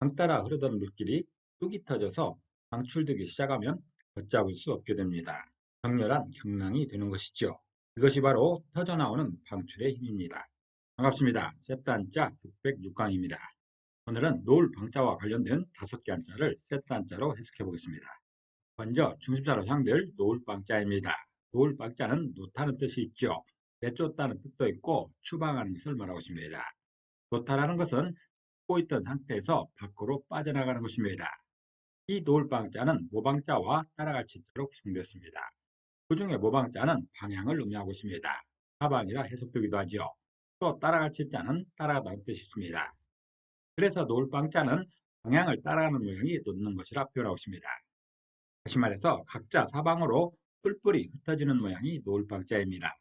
강 따라 흐르던 물길이 뚝이 터져서 방출되기 시작하면 걷잡을 수 없게 됩니다. 격렬한 경랑이 되는 것이죠. 이것이 바로 터져나오는 방출의 힘입니다. 반갑습니다. 세단자 606강입니다. 오늘은 노을 방자와 관련된 다섯 개 한자를 세단자로 해석해 보겠습니다. 먼저 중심자로 향될 노을 방자입니다. 노을 방자는 노타는 뜻이 있죠. 내쫓다는 뜻도 있고 추방하는 것을 말하고 있습니다. 노타라는 것은 고 있던 상태에서 밖으로 빠져나가는 것입니다. 이 노을방자는 모방자와 따라갈 치자로 구성되었습니다. 그 중에 모방자는 방향을 의미하고 있습니다. 사방이라 해석되기도 하죠. 또 따라갈 치자는 따라가다는 뜻이 있습니다. 그래서 노을방자는 방향을 따라가는 모양이 놓는 것이라 표현하고 있습니다. 다시 말해서 각자 사방으로 뿔뿔이 흩어지는 모양이 노을방자입니다.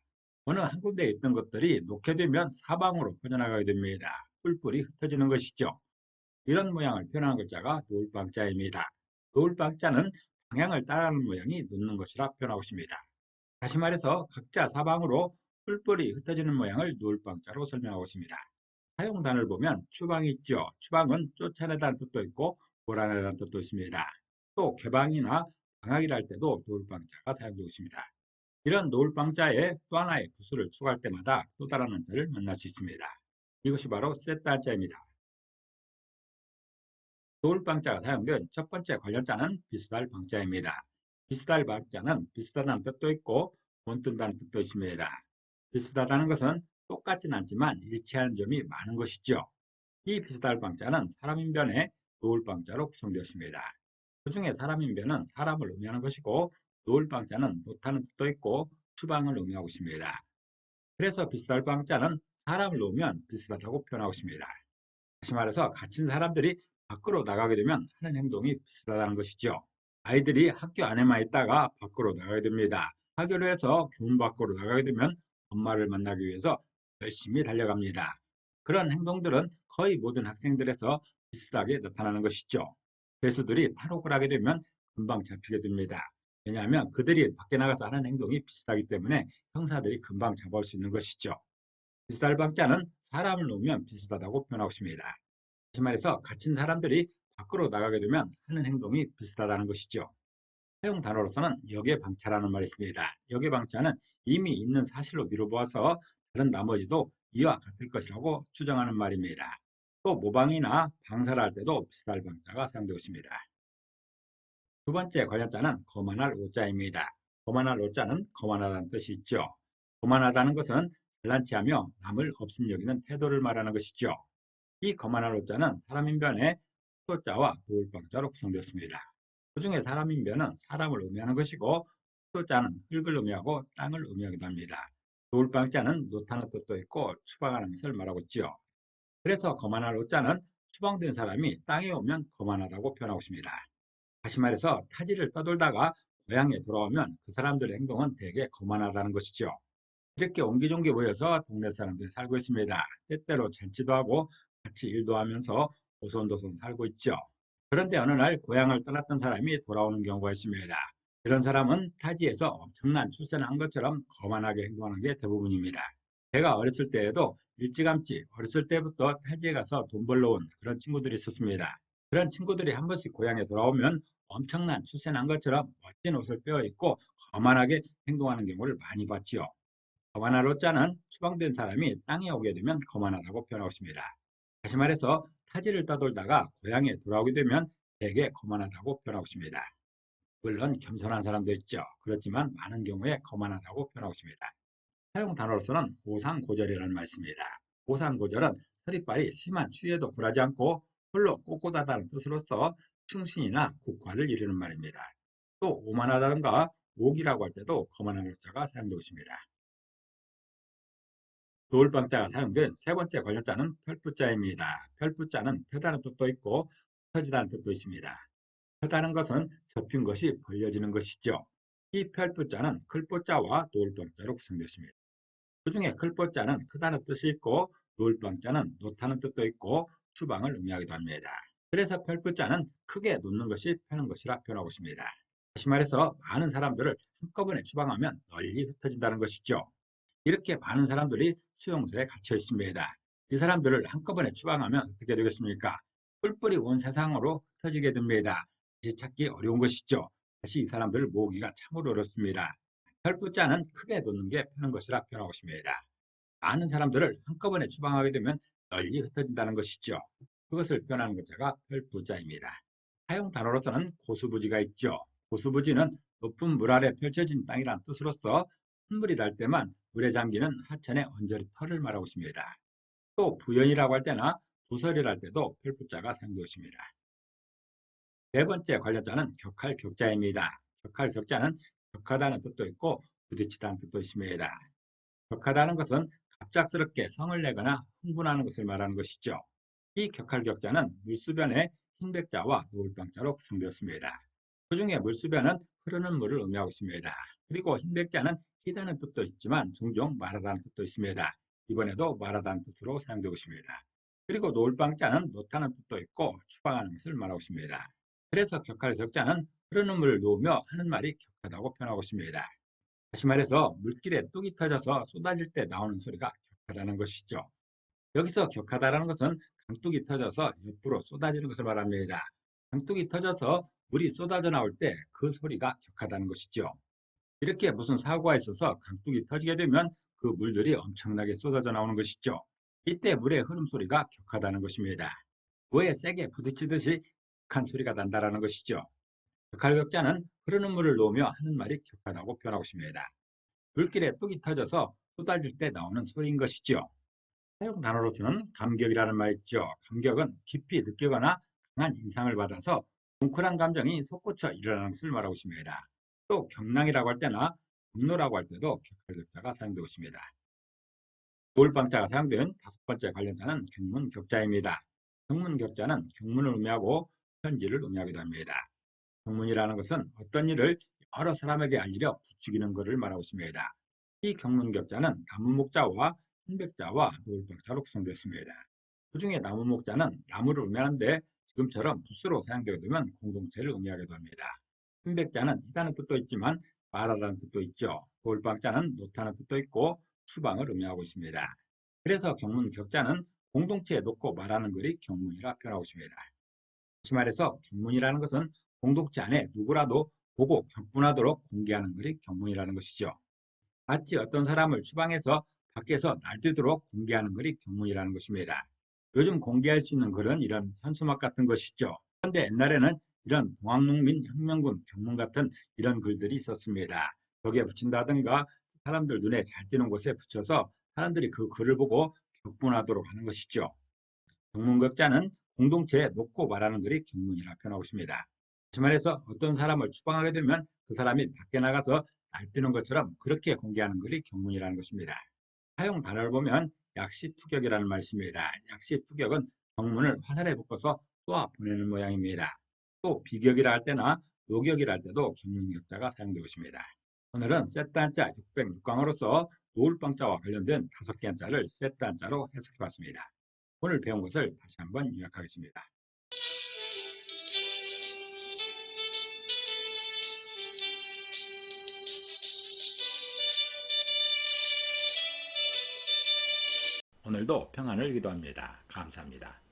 어느 한 군데에 있던 것들이 놓게 되면 사방으로 퍼져나가게 됩니다. 뿔뿔이 흩어지는 것이죠. 이런 모양을 표현하는 글자가 노을방자입니다. 노을방자는 방향을 따라하는 모양이 놓는 것이라 표현하고 있습니다. 다시 말해서 각자 사방으로 뿔뿔이 흩어지는 모양을 노을방자로 설명하고 있습니다. 사용단을 보면 추방이 있죠. 추방은 쫓아내다는 뜻도 있고 몰아내다는 뜻도 있습니다. 또 개방이나 방학이라 할 때도 노을방자가 사용되고 있습니다. 이런 노을방자에 또 하나의 부수를 추가할 때마다 또 다른 한자를 만날 수 있습니다. 이것이 바로 세타자입니다. 노을방자가 사용된 첫 번째 관련자는 비슷할 방자입니다. 비슷할 방자는 비슷하다는 뜻도 있고 본뜬다는 뜻도 있습니다. 비슷하다는 것은 똑같진 않지만 일치하는 점이 많은 것이죠. 이 비슷할 방자는 사람 인변의 노을 방자로 구성되었습니다. 그 중에 사람 인변은 사람을 의미하는 것이고 노을 방자는 못하는 뜻도 있고 추방을 의미하고 있습니다. 그래서 비슷할 방자는 사람을 놓으면 비슷하다고 표현하고 있습니다. 다시 말해서 갇힌 사람들이 밖으로 나가게 되면 하는 행동이 비슷하다는 것이죠. 아이들이 학교 안에만 있다가 밖으로 나가게 됩니다. 학교를 해서 교문 밖으로 나가게 되면 엄마를 만나기 위해서 열심히 달려갑니다. 그런 행동들은 거의 모든 학생들에서 비슷하게 나타나는 것이죠. 괴수들이 탈옥을 하게 되면 금방 잡히게 됩니다. 왜냐하면 그들이 밖에 나가서 하는 행동이 비슷하기 때문에 형사들이 금방 잡아올 수 있는 것이죠. 비슷할 방자는 사람을 놓으면 비슷하다고 표현하고 있습니다. 다시 말해서 갇힌 사람들이 밖으로 나가게 되면 하는 행동이 비슷하다는 것이죠. 사용 단어로서는 역의방차라는 말이 있습니다. 역의방차는 이미 있는 사실로 미뤄보아서 다른 나머지도 이와 같을 것이라고 추정하는 말입니다. 또 모방이나 방사를 할 때도 비슷할 방자가 사용되고 있습니다. 두 번째 관련자는 거만할 오자입니다. 거만할 오자는 거만하다는 뜻이 있죠. 거만하다는 것은 잘난치 하며 남을 없인 여기는 태도를 말하는 것이죠. 이 거만할 오자는 사람인변의 소자와 도울방자로 구성되었습니다. 그 중에 사람인변은 사람을 의미하는 것이고 소자는 흙을 의미하고 땅을 의미하기도 합니다. 도울방자는 노타는 뜻도 있고 추방하는 것을 말하고 있죠. 그래서 거만할 오자는 추방된 사람이 땅에 오면 거만하다고 표현하고 있습니다. 다시 말해서 타지를 떠돌다가 고향에 돌아오면 그 사람들의 행동은 대개 거만하다는 것이죠. 이렇게 옹기종기 모여서 동네 사람들이 살고 있습니다. 때때로 잔치도 하고 같이 일도 하면서 오손도손 살고 있죠. 그런데 어느 날 고향을 떠났던 사람이 돌아오는 경우가 있습니다. 이런 사람은 타지에서 엄청난 출세를 한 것처럼 거만하게 행동하는 게 대부분입니다. 제가 어렸을 때에도 일찌감치 어렸을 때부터 타지에 가서 돈 벌러 온 그런 친구들이 있었습니다. 그런 친구들이 한 번씩 고향에 돌아오면 엄청난 출세난 것처럼 멋진 옷을 빼어 입고 거만하게 행동하는 경우를 많이 봤지요. 거만할 호자는 추방된 사람이 땅에 오게 되면 거만하다고 표현하고 있습니다. 다시 말해서 타지를 떠돌다가 고향에 돌아오게 되면 대개 거만하다고 표현하고 있습니다. 물론 겸손한 사람도 있죠. 그렇지만 많은 경우에 거만하다고 표현하고 있습니다. 사용 단어로서는 오상고절이라는 말씀입니다. 오상고절은 서리빨이 심한 추위에도 굴하지 않고 홀로 꼿꼿하다는 뜻으로서 충신이나 국화를 이루는 말입니다. 또 오만하다든가 옥이라고 할 때도 거만한 글자가 사용되고 있습니다. 노을방자가 사용된 세 번째 관련자는 펼부자입니다. 펼부자는 펴다는 뜻도 있고 펴지다는 뜻도 있습니다. 펴다는 것은 접힌 것이 벌려지는 것이죠. 이 펼부자는 클보자와 노을방자로 구성되었습니다. 그 중에 클보자는 크다는 뜻이 있고 노을방자는 놓다는 뜻도 있고 추방을 의미하기도 합니다. 그래서 펼부자는 크게 놓는 것이 펴는 것이라 표현하고 있습니다. 다시 말해서 많은 사람들을 한꺼번에 추방하면 널리 흩어진다는 것이죠. 이렇게 많은 사람들이 수용소에 갇혀 있습니다. 이 사람들을 한꺼번에 추방하면 어떻게 되겠습니까? 뿔뿔이 온 세상으로 흩어지게 됩니다. 다시 찾기 어려운 것이죠. 다시 이 사람들을 모으기가 참으로 어렵습니다. 혈부자는 크게 돋는 게 편한 것이라 표현하고 있습니다. 많은 사람들을 한꺼번에 추방하게 되면 널리 흩어진다는 것이죠. 그것을 표현하는 것자가 혈부자입니다. 사용 단어로서는 고수부지가 있죠. 고수부지는 높은 물 아래 펼쳐진 땅이란 뜻으로서 한물이 날 때만 물에 잠기는 하천의 언저리 털을 말하고 있습니다. 또 부연이라고 할 때나 부설이랄 때도 펼부자가 사용되고 있습니다. 네 번째 관련자는 격할 격자입니다. 격할 격자는 격하다는 뜻도 있고 부딪히다는 뜻도 있습니다. 격하다는 것은 갑작스럽게 성을 내거나 흥분하는 것을 말하는 것이죠. 이 격할 격자는 물수변의 흰백자와 노을방자로 구성되었습니다. 그 중에 물수변은 흐르는 물을 의미하고 있습니다. 그리고 흰백자는 희다는 뜻도 있지만 종종 말하다는 뜻도 있습니다. 이번에도 말하다는 뜻으로 사용되고 있습니다. 그리고 노을방자는 놓다는 뜻도 있고 추방하는 것을 말하고 있습니다. 그래서 격할 격자는 흐르는 물을 놓으며 하는 말이 격하다고 표현하고 있습니다. 다시 말해서 물길에 뚝이 터져서 쏟아질 때 나오는 소리가 격하다는 것이죠. 여기서 격하다라는 것은 강둑이 터져서 옆으로 쏟아지는 것을 말합니다. 강둑이 터져서 물이 쏟아져 나올 때 그 소리가 격하다는 것이죠. 이렇게 무슨 사고가 있어서 강둑이 터지게 되면 그 물들이 엄청나게 쏟아져 나오는 것이죠. 이때 물의 흐름 소리가 격하다는 것입니다. 뭐에 세게 부딪히듯이 격한 소리가 난다라는 것이죠. 격할격자는 흐르는 물을 놓으며 하는 말이 격하다고 표현하고 있습니다. 물길에 뚝이 터져서 쏟아질 때 나오는 소리인 것이죠. 사용 단어로서는 감격이라는 말 있죠. 감격은 깊이 느끼거나 강한 인상을 받아서 뭉클한 감정이 솟구쳐 일어나는 것을 말하고 있습니다. 또 경랑이라고 할 때나 분노라고 할 때도 격할격자가 사용되고 있습니다. 노을방자가 사용된 다섯 번째 관련자는 경문격자입니다. 경문격자는 경문을 의미하고 편지를 의미하기도 합니다. 경문이라는 것은 어떤 일을 여러 사람에게 알리려 부추기는 것을 말하고 있습니다. 이 경문격자는 나무목자와 흰백자와 노을박자로 구성되었습니다. 그 중에 나무목자는 나무를 의미하는데 지금처럼 붓으로 사용되게 되면 공동체를 의미하기도 합니다. 흰백자는 희다는 뜻도 있지만 말하다는 뜻도 있죠. 노을박자는 놓다는 뜻도 있고 추방을 의미하고 있습니다. 그래서 경문 격자는 공동체에 놓고 말하는 글이 경문이라 표현하고 있습니다. 다시 말해서 경문이라는 것은 공동체 안에 누구라도 보고 격분하도록 공개하는 글이 경문이라는 것이죠. 마치 어떤 사람을 추방해서 밖에서 날뛰도록 공개하는 글이 경문이라는 것입니다. 요즘 공개할 수 있는 글은 이런 현수막 같은 것이죠. 그런데 옛날에는 이런 동학농민 혁명군 경문 같은 이런 글들이 있었습니다. 벽에 붙인다든가 사람들 눈에 잘 띄는 곳에 붙여서 사람들이 그 글을 보고 격분하도록 하는 것이죠. 경문극자는 공동체에 놓고 말하는 글이 경문이라 표현하고 있습니다. 다시 말해서 어떤 사람을 추방하게 되면 그 사람이 밖에 나가서 날뛰는 것처럼 그렇게 공개하는 글이 경문이라는 것입니다. 사용 단어를 보면 약시투격이라는 말씀입니다. 약시투격은 경문을 화살에 묶어서 쏘아 보내는 모양입니다. 또 비격이라 할 때나 요격이라 할 때도 경문격자가 사용되고 있습니다. 오늘은 셋단자 606강으로서 노을방자와 관련된 다섯 개 한자를 셋단자로 해석해 봤습니다. 오늘 배운 것을 다시 한번 요약하겠습니다. 오늘도 평안을 기도합니다. 감사합니다.